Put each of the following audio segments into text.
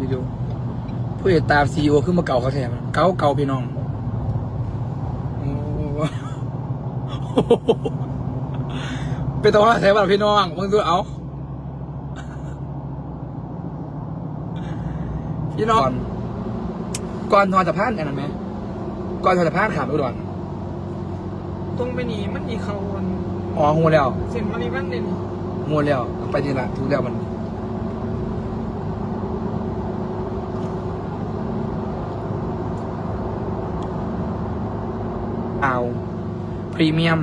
วิดีโอผู้ติดตามซีอีโอขึ้นมาเก่าเขาแทนเก่าเก่าพี่น้องโอ้เป็นตัวว่าแทนบ้านพี่น้องมึงดูเอาพี่น้องก่อนทอนสะพานอันนั้นไหมก่อนทอนสะพานขามอุดรตรงไปนี่มันมีเขาวนอ๋อหัวแล้วเส้นมาริวันเด่นหัวแล้วไปนี่ละถูกแล้วมัน เอาพรีเมียม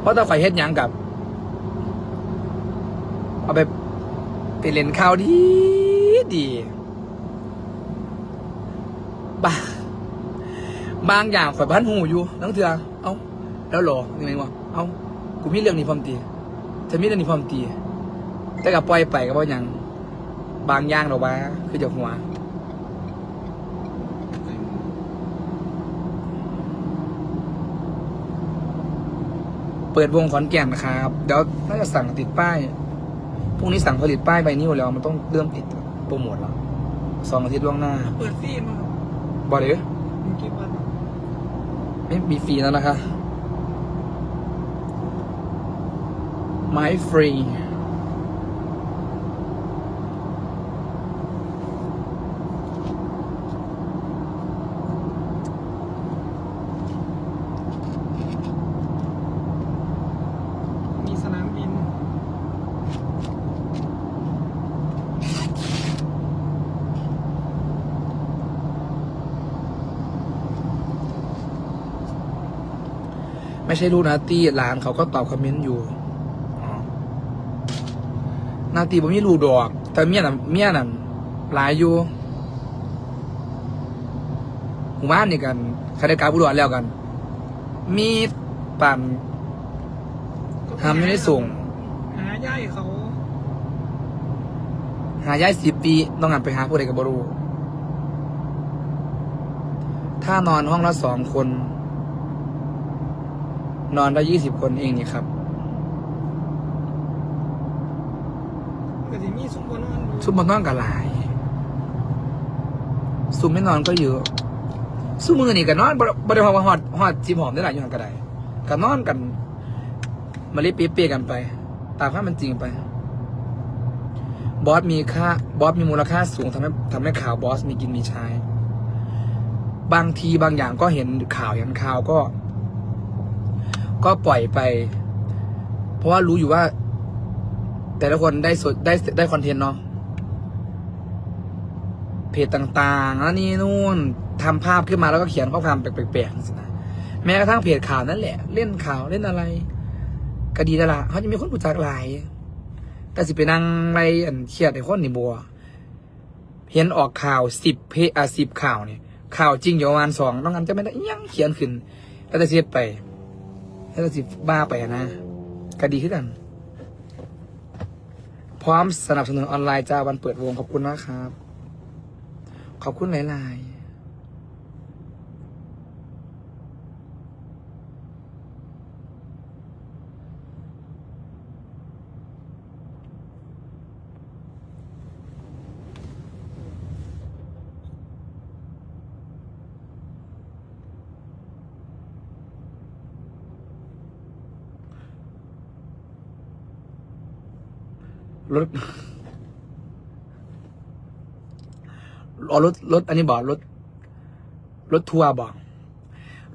เพราะถ้าไฟเฮ็ดยังกับ เอาไปไปเล่นข้าวดีดีบ้าบางอย่างฝ่ายบ้านหูอยู่นังเถื่อเอ้า แล้วหรอยังไงวะเอ้ากูมีเรื่องนี้พร้อมตีฉันมีเรื่องนี้พร้อมตีแต่กับปล่อยไปก็เพราะยังบางอย่างเราว่าคือจากหัว เปิดวงขอนแก่นนะครับ เดี๋ยวน่าจะสั่งติดป้ายพรุ่งนี้สั่งผลิตป้ายใบนิ้วแล้ว มันต้องเริ่มติดโปรโมทแล้วสองอาทิตย์ล่วงหน้า เปิดฟรีมาครับบอกเลยมีกี่วันไม่มีฟรีแล้วนะคะไม้ฟรี มีสนามบิน ไม่ใช่ลูกนาตี้หลานเขาก็ตอบคอมเมนต์อยู่อ๋อนาตี้ผมมีลูกดอก แต่เมียน่ะเมียน่ะหลายอยู่หมู่บ้านนี่กันคาราการบุรุษแล้วกัน มีปั่นทำไม่ได้ส่ง หาย่ายเขา หาย้ายสิบปีต้องงานไปหาผู้ใดกับบรูถ้านอนห้องละสองคน นอนได้ยี่สิบคนเองนี่ครับก็จะมีซุ้มบนนอนดูซุมมันนอนกันหลายซุมไม่นอนก็เยอะซุมมือนี่กันนอนบริบริหารหอดหอดจีบหอมได้หลายอย่างก็ได้กันนอนกันมาเรียเปียๆกันไป ตามความเป็นจริงไป บอสมีค่าบอสมีมูลค่าสูงทำให้ทำให้ข่าวบอสมีกินมีใช้ บางทีบางอย่างก็เห็นข่าวเห็นข่าวก็ ก็ปล่อยไป เพราะว่ารู้อยู่ว่า แต่ละคนได้สดได้ได้คอนเทนต์เนาะเพจต่างๆแล้วนี่นู่นทำภาพขึ้นมาแล้วก็เขียนข้อความแปลกๆสินะแม้กระทั่งเพจข่าวนั่นแหละ เล่นข่าวเล่นอะไรก็ดีแล้วล่ะเขาจะมีคนรู้จักหลาย แต่สิไปนั่งในอันเครียดไอ้คนนี่บัวเห็นออกข่าวสิบเพจอะสิบข่าวเนี่ยข่าวจริงอยู่ประมาณสองน้องกันจะไม่ได้ยังเขียนขึ้น แล้วแต่เสียไป แล้วก็สิบ้าไปอะนะก็ดีขึ้นกัน พร้อมสนับสนุนออนไลน์จ้าวันเปิดวงขอบคุณนะครับ ขอบคุณหลาย ๆ รถออรถรถอันนี้บอกรถ รถทัวร์บอก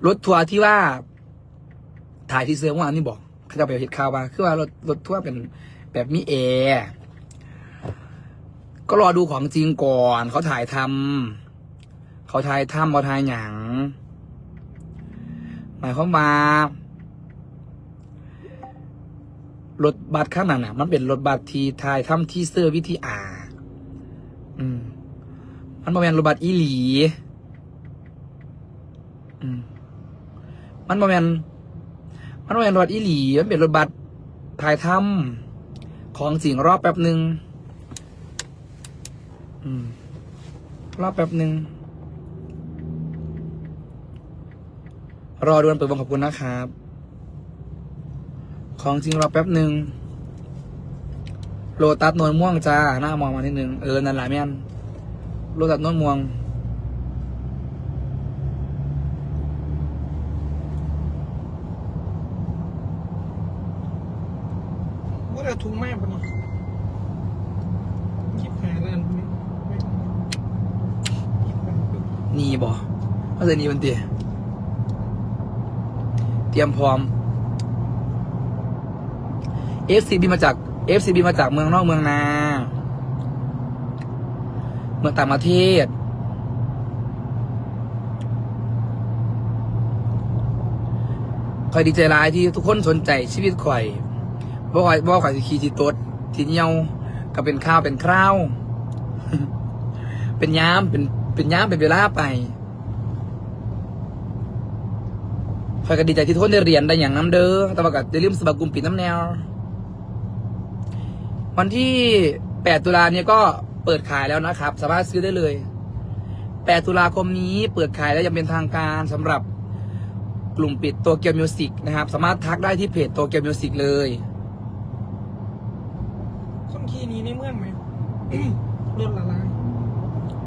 รถทัวร์ที่ว่า ถ่ายที่เสื้อเมื่อวานนี่บอกเขาจะไปเห็นข่าวมาคือว่ารถรถทัวร์เป็นแบบมีแอร์ก็รอดูของจริงก่อน เขาถ่ายทำเขาถ่ายทำเขาถ่ายหยังหมายความว่า รถบัสข้างนั้นน่ะ มันเป็นรถบัสที่ถ่ายทำที่เซอร์วิธีอาอืม มันบ่แม่นรถบัสอีหลี อืม มันบ่แม่นมันบ่แม่นรถบัสอีหลี มันเป็นรถบัสถ่ายทำของจริงรอบแป๊บหนึ่งอืม รอบแป๊บหนึ่งรอดูวันเปิดวงขอบคุณนะครับ ของจริงรอแป๊บหนึ่งโลตัสนวลม่วงจ้า หน้ามองมานิดนึง เออ นั่นแหละแม่นโลตัสนวลม่วง ว่าเราถุงแม่ปะนี่คิดหาร้านไม่ไม่คิดหาปึ๊บนี่บ่เอาแต่นี่มันเตียเตรียมพร้อม FCB มาจาก FCB มาจากเมืองนอกเมืองนา เมืองต่างประเทศ คอยดีใจร้ายที่ทุกคนสนใจชีวิตข่อยบ่ข่อยบ่ข่อยสิขี่สิตดสิเนียวก็เป็นข้าวเป็นคราว เป็นยามเป็นเป็นยามเป็นเวลาไปคอยก็ดีใจที่ทุกคนได้เรียนได้อย่างน้ำเด้อแต่ว่าก็อย่าลืมสมัครกลุ่มปิดน้ำแนว วันที่ 8 ตุลาเนี่ยก็เปิดขายแล้วนะครับ สามารถซื้อได้เลย 8 ตุลาคมนี้เปิดขายแล้วยังเป็นทางการสำหรับกลุ่มปิดตัวเกียวมิวสิกนะครับ สามารถทักได้ที่เพจตัวเกียวมิวสิกเลยส้มคีนี้ในเมืองไหมรถละลาย